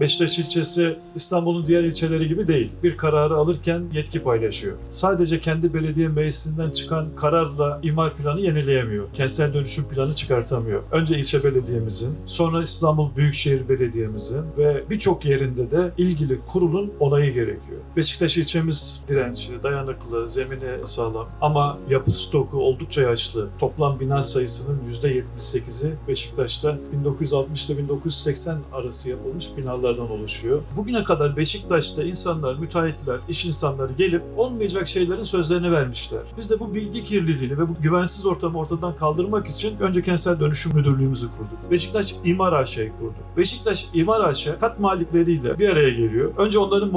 Beşiktaş ilçesi İstanbul'un diğer ilçeleri gibi değil. Bir kararı alırken yetki paylaşıyor. Sadece kendi belediye meclisinden çıkan kararla imar planı yenileyemiyor. Kentsel dönüşüm planı çıkartamıyor. Önce ilçe belediyemizin, sonra İstanbul Büyükşehir Belediye'mizin ve birçok yerinde de ilgili kurulun onayı gerekiyor. Beşiktaş ilçemiz dirençli, dayanıklı, zemini sağlam ama yapı stoku oldukça yaşlı. Toplam bina sayısının %78'i Beşiktaş'ta 1960 ile 1980 arası yapılmış binalardan oluşuyor. Bugüne kadar Beşiktaş'ta insanlar, müteahhitler, iş insanları gelip olmayacak şeylerin sözlerini vermişler. Biz de bu bilgi kirliliğini ve bu güvensiz ortamı ortadan kaldırmak için önce kentsel dönüşüm müdürlüğümüzü kurduk. Beşiktaş İmar AŞ'yi kurduk. Beşiktaş İmar AŞ kat malikleriyle bir araya geliyor. Önce onların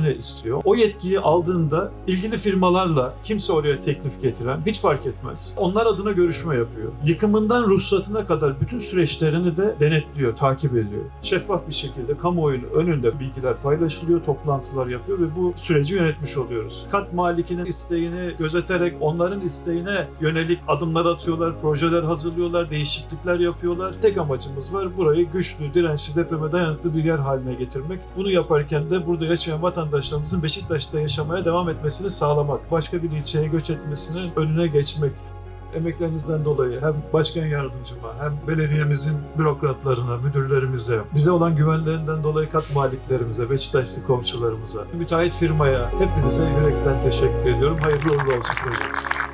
muvaffakatnamelerini istiyor. O yetkiyi aldığında ilgili firmalarla kimse oraya teklif getiren hiç fark etmez. Onlar adına görüşme yapıyor. Yıkımından ruhsatına kadar bütün süreçlerini de denetliyor, takip ediyor. Şeffaf bir şekilde kamuoyunun önünde bilgiler paylaşılıyor, toplantılar yapıyor ve bu süreci yönetmiş oluyoruz. Kat malikinin isteğini gözeterek onların isteğine yönelik adımlar atıyorlar, projeler hazırlıyorlar, değişiklikler yapıyorlar. Tek amacımız var burayı güçlü, dirençli, depreme dayanıklı bir yer haline getirmek. Bunu yaparken de burada yaşayan vatandaşlarımızın Beşiktaş'ta yaşamaya devam etmesini sağlamak. Başka bir ilçeye göç etmesinin önüne geçmek emeklerinizden dolayı hem başkan yardımcıma hem belediyemizin bürokratlarına, müdürlerimize, bize olan güvenlerinden dolayı kat maliklerimize, Beşiktaşlı komşularımıza, müteahhit firmaya hepinize yürekten teşekkür ediyorum. Hayırlı uğurlu olsun projemiz.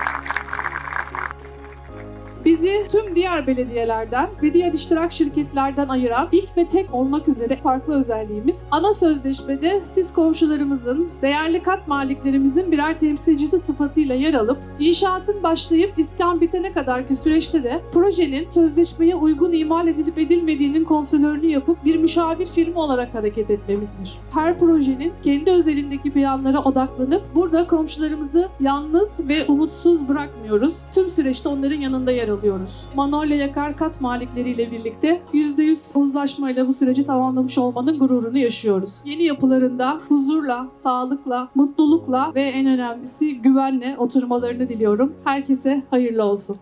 Bizi tüm diğer belediyelerden ve diğer iştirak şirketlerden ayıran ilk ve tek olmak üzere farklı özelliğimiz ana sözleşmede siz komşularımızın, değerli kat maliklerimizin birer temsilcisi sıfatıyla yer alıp inşaatın başlayıp iskan bitene kadarki süreçte de projenin sözleşmeye uygun imal edilip edilmediğinin kontrolörünü yapıp bir müşavir firma olarak hareket etmemizdir. Her projenin kendi özelindeki planlara odaklanıp burada komşularımızı yalnız ve umutsuz bırakmıyoruz. Tüm süreçte onların yanında yer alıyoruz. Manolya Yakar kat malikleriyle birlikte %100 uzlaşmayla bu süreci tamamlamış olmanın gururunu yaşıyoruz. Yeni yapılarında huzurla, sağlıkla, mutlulukla ve en önemlisi güvenle oturmalarını diliyorum. Herkese hayırlı olsun.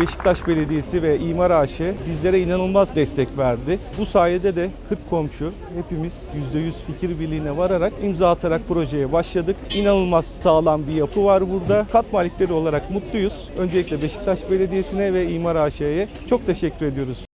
Beşiktaş Belediyesi ve İmar AŞ bizlere inanılmaz destek verdi. Bu sayede de 40 komşu hepimiz %100 fikir birliğine vararak imza atarak projeye başladık. İnanılmaz sağlam bir yapı var burada. Kat malikleri olarak mutluyuz. Öncelikle Beşiktaş Belediyesi'ne ve İmar AŞ'ye çok teşekkür ediyoruz.